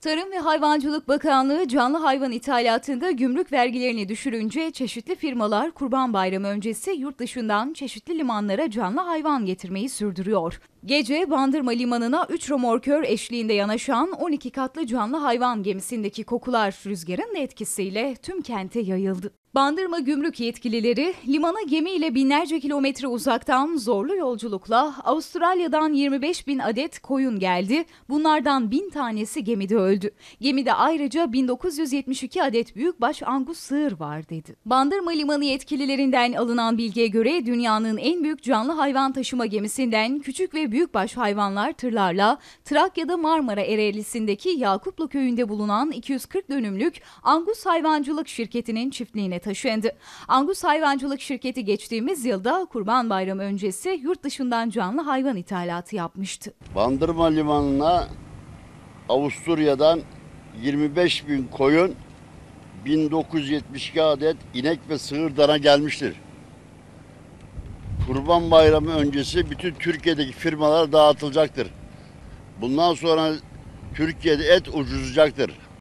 Tarım ve Hayvancılık Bakanlığı canlı hayvan ithalatında gümrük vergilerini düşürünce çeşitli firmalar Kurban Bayramı öncesi yurt dışından çeşitli limanlara canlı hayvan getirmeyi sürdürüyor. Gece Bandırma Limanı'na 3 romorkör eşliğinde yanaşan 12 katlı canlı hayvan gemisindeki kokular rüzgarın etkisiyle tüm kente yayıldı. Bandırma gümrük yetkilileri limana gemiyle binlerce kilometre uzaktan zorlu yolculukla Avustralya'dan 25 bin adet koyun geldi. Bunlardan bin tanesi gemide öldü. Gemide ayrıca 1972 adet büyükbaş angus sığır var dedi. Bandırma Limanı yetkililerinden alınan bilgiye göre dünyanın en büyük canlı hayvan taşıma gemisinden küçük ve büyükbaş hayvanlar tırlarla Trakya'da Marmara Ereğlisi'ndeki Yakuplu köyünde bulunan 240 dönümlük Angus Hayvancılık Şirketi'nin çiftliğine taşındı. Angus Hayvancılık Şirketi geçtiğimiz yılda Kurban Bayramı öncesi yurt dışından canlı hayvan ithalatı yapmıştı. Bandırma Limanı'na Avusturya'dan 25 bin koyun, 1972 adet inek ve sığır dana gelmiştir. Kurban Bayramı öncesi bütün Türkiye'deki firmalar dağıtılacaktır. Bundan sonra Türkiye'de et ucuzlayacaktır.